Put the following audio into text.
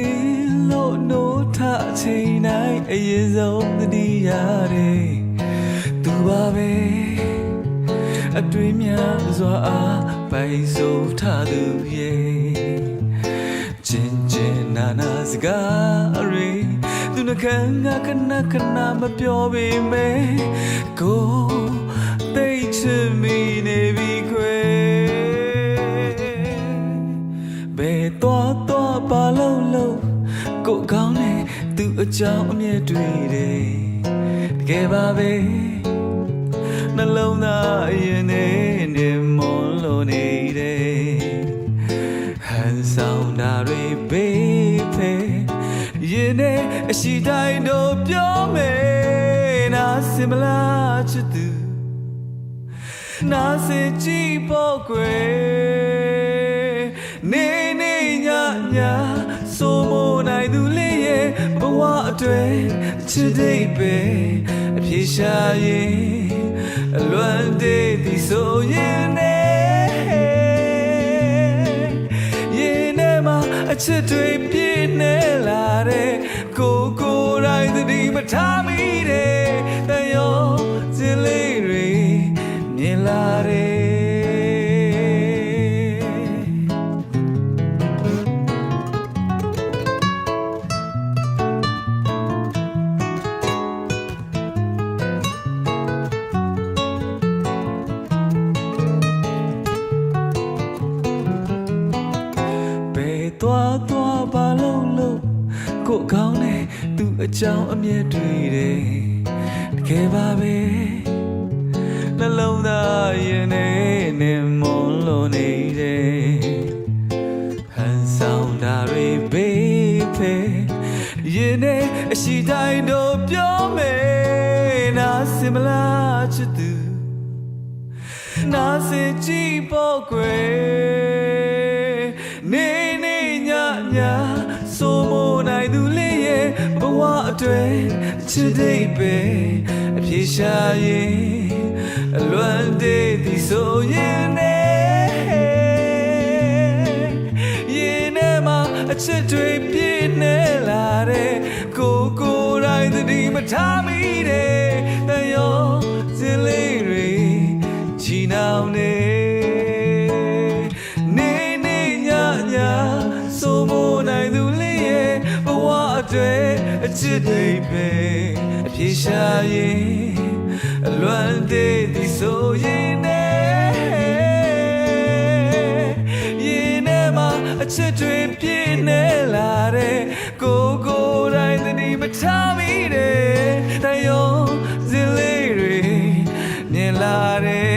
မနဲ့လေးလို့နိုးထအချိန်တိုင်းအရင်ဆုံးသတိရတယ်သူပါပဲအတွေ့များစွာအားပိုင်စိုးထားသူရဲ့ကျင်ကျင်နာနာစကားရီသူနှခမ်းငါခဏခဏမပြောပေမဲ့ကိုသိချင်မိ ကိုယ်ကောင်းနေသူအကြောင်းအမြဲတွေ့တယ်တကယ်ပါပဲနှလုံးသားအရင်နဲ့နေမွန်လို့နေတယ်ဟန်ဆောင်တာတွေဘေးဖယ်ရင်နဲ့အရှိတိုင်းတို့ပြောမယ်နာစင်မလားချစ်သူနာစေကြည့်ဖို့ကွယ် တွက်ချစ်တဲ့ပဲအပြေရှာရင်အလွန်တည်းဒီဆိုရင်နေရင်ထဲမှာအချစ်တွေပြည့်နေလာတဲ့ကိုကိုယ်တိုင်သတိမထားမိတဲ့ သွားသွားပါလို့လို့ကိုယ်ကောင်းနေသူအကြောင်းအမြဲတွေ့တယ်တကယ်ပါပဲနှလုံးသားရင်နေနေမွန်လို့နေတယ်ဟန်ဆောင်တာတွေဘေးဖယ်ရင်နေအရှိတိုင်းတို့ပြောမယ်နာစင်မလားချစ်သူနာစင်ကြည့်ဖို့ကွယ် ဝအတွက်ချစ်တဲ့ပဲအပြေရှာရင်အလွန်တည်းဒီဆိုရင်နေရင်ထဲမှာအချစ်တွေပြည့်နေလာတဲ့ကိုကိုယ်တိုင်သတိမထားမိတဲ့တန် တွက်အချစ်တွေပဲအပြေရှာရင်အလွန်တည်းဒီဆိုရင်နေရင်ထဲမှာအချစ်တွေပြည့်နေလာတဲ့ကိုကိုယ်တိုင်သတိမထားမိတဲ့တန်ရောစင်လေးတွေမြင်လာတယ်